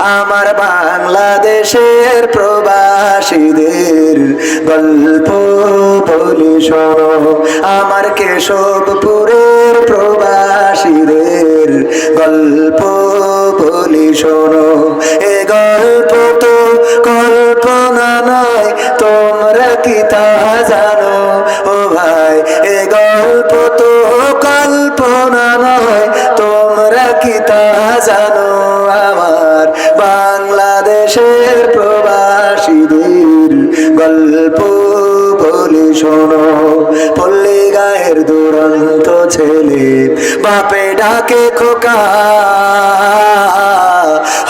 আমার বাংলাদেশের প্রবাসীদের গল্প বলি শোনো। আমার কেশবপুরের প্রবাসীদের গল্প বলি শোনো। এ গল্প তো কল্পনা নয়, তোমরা কি তা জানো? ও ভাই, এ গল্প তো কল্পনা নয়, তোমরা কি তা জানো? বাংলাদেশের প্রবাসীদের গল্প বলি শোনো। পল্লী গায়ের দুরন্ত ছেলে বাপে ডাকে খোকা।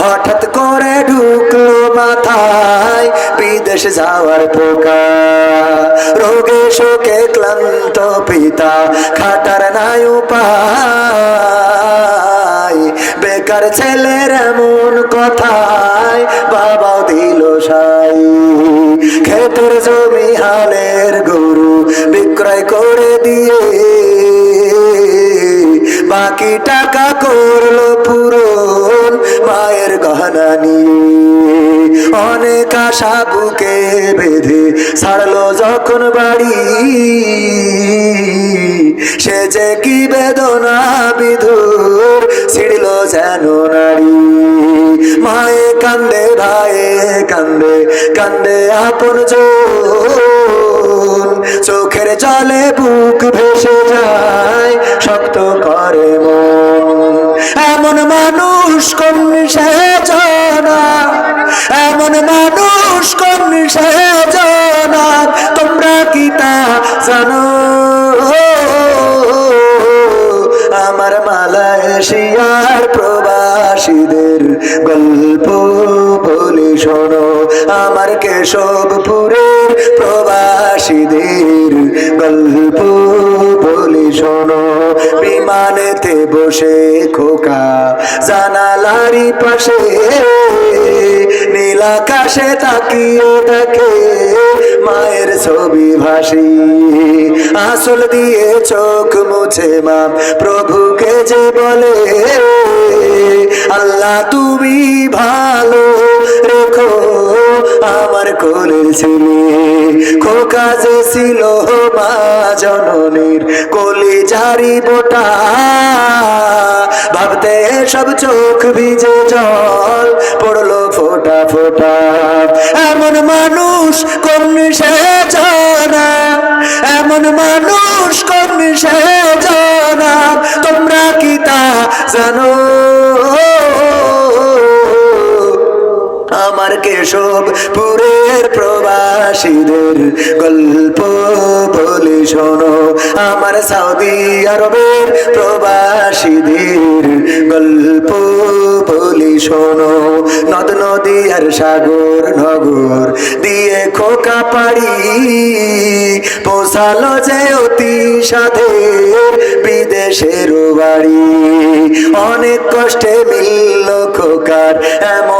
হঠাৎ করে ঢুকলো মাথায় বিদেশ যাওয়ার পোকা। রোগে শোকে ক্লান্ত পিতা, খাটার নাই উপায়। বেকার ছেলের এমন বাবা সাই ক্ষেতের জমি হালের গরু বিক্রয় করে দিয়ে বাকি টাকা করল পূরণ মায়ের গহনা নিয়ে। অনেক আশা বুকে বেঁধে ছাড়লো যখন বাড়ি। সে যে কি বেদনা বিধুর কান্দে আপন চোখের জলে বুক ভেসে যায়, শক্ত করে মন। এমন মানুষ কোন সে জানা? এমন মানুষ কোন সে জানা? তোমরা কি তা জানো? আমার মালয়েশিয়ার প্রবাসীদের গল্প বলি শোনো। আমার কেশবপুরের প্রবাসীদের গল্প বলি শোনো। বিমানেতে বসে খোকা জানালারি পাশে নীল আকাশে তাকিয়ে দেখে মায়ের ছবি ভাসি। আসল দিয়ে চোখ মুছে মা প্রভুকে যে বলে তুমি ভালো রেখো আমার কোলের ছেলে। খোকা যে ছিল মা জননীর কলি জারি বোটা। ভাবতে সব চোখ ভিজে জল পড়ল ফোটা ফোটা। এমন মানুষ কোন সে জানা? এমন মানুষ কোন সে জানা? তোমরা কি তা জানো? আমার কেশব পুরের প্রবাসীদের গল্প বলি শোনো। আমার সৌদি আরবের প্রবাসীদের গল্প বলি শোনো। নদ নদী আর সাগর নগর দিয়ে খোকা পাড়ি পোষালো যে অতি সাধে বিদেশের বাড়ি। অনেক কষ্টে মিলল খোকার এমন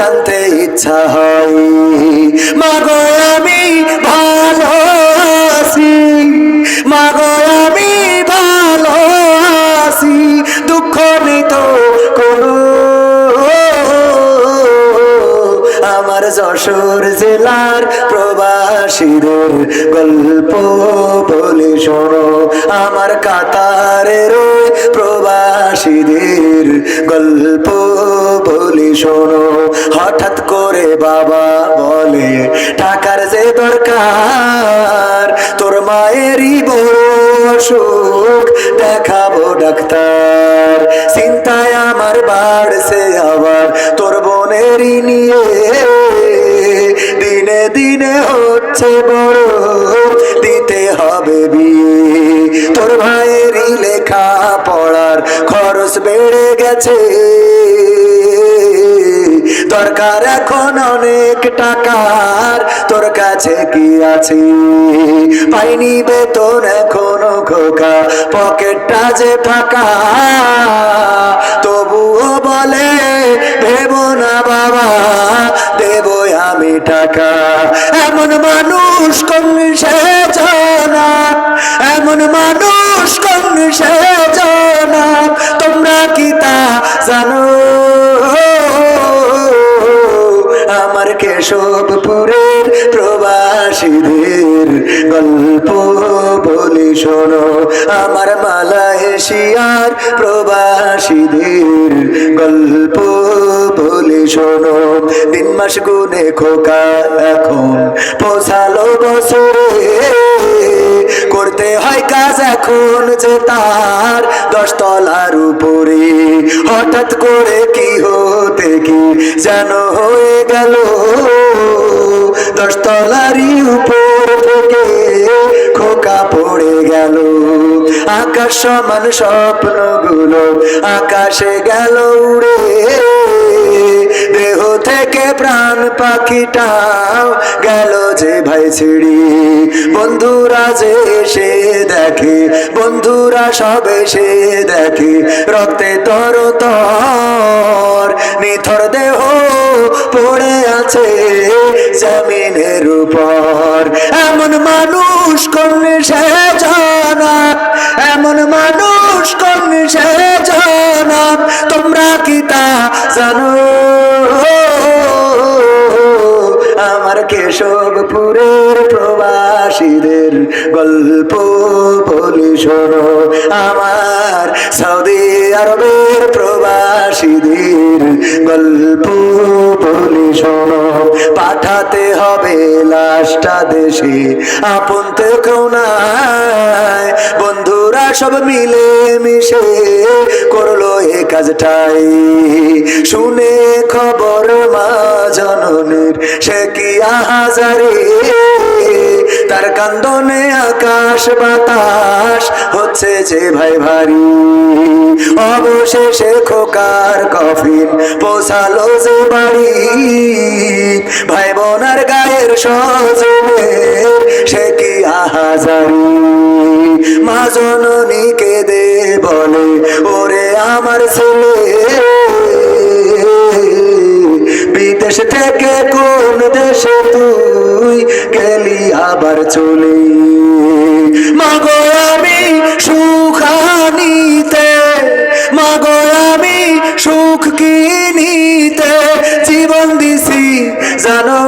জানতে ইচ্ছা হয়। মাগো আমি ভালো মাগো আমি দুঃখ আমার যশোর জেলার প্রবাসীদের গল্প। বলে শোনো, আমার কাতারের প্রবাসীদের গল্প বলে শোনো। হঠাৎ করে বাবা বলে টাকার যে দরকার, তোর মায়েরই বড় অসুখ, দেখাবো ডাক্তার। খরচ বেড়ে গেছে। দরকার এখন অনেক টাকার তোর কাছে কি আছে? পাইনি বেতন এখনও খোকা, পকেটটা যে ফাঁকা। কেশবপুরের প্রবাসীদের গল্প বলি শোনো। আমার মালা এশিয়ার প্রবাসীদের গল্প বলি শোনো। তিন মাস গুনে খোকা এখন, পৌঁছালো বছরে। করতে হয় কাজ এখন যে তার দশ তলার উপরে। হঠাৎ করে কি হতে কি যেন হয়ে গেল দশ তলারই উপর থেকে খোকা পড়ে গেল। আকাশ সমান স্বপ্নগুলো আকাশে গেল উড়ে। দেহ থেকে প্রাণ পাখিটাও গেল যে ভাই ছিড়ি বন্ধুরা যে এসে দেখে, বন্ধুরা সব এসে দেখে, রক্তে তর তর নিথর আছে জমিনের উপর। এমন মানুষ কোন সে জানা এমন মানুষ কোন সে জানা তোমরা কি তা জানো? কেশবপুরের প্রবাসীদের গল্প বলি শোনো। আমার সৌদি আরবের প্রবাসীদের গল্প বলি শোনো। পাঠাতে হবে লাশটা দেশে, আপন তো কেউ বন্ধুরা সব মিলে মিশে করল এ কাজটাই। শুনে খবর মা জননীর, সে কি আহাজারে? তার কান্দনে আকাশ বাতাস হচ্ছে যে ভাই ভারী। অবশেষে খোকার কফিন পৌঁছালো যে বাড়ি। ভাই বোনার গায়ের সজনের সে কি আহাজারি। মা জননীকে দে বলে, ওরে আমার ছেলে, বিদেশ থেকে কোন দেশে তুই গেলি আবার চলে? সুখ কিনিতে জীবন দিছি, জানো?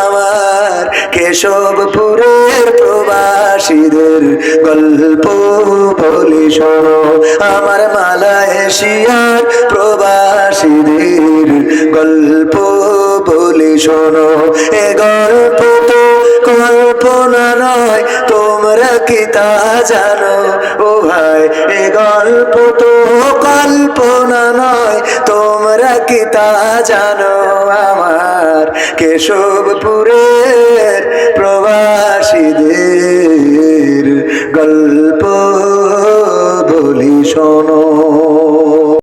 আমার কেশবপুরের প্রবাসীদের গল্প বলি শোনো। আমার মালা এশিয়ার প্রবাসীদের গল্প বলি শোনো, এ গল্প তো কল্পনা নয়, তোমরা কি তা জানো? ও ভাই, এ গল্প তো কল্পনা নয়, তোমরা কি তা জানো? আমার কেশবপুরের প্রবাসীদের গল্প বলি শোনো।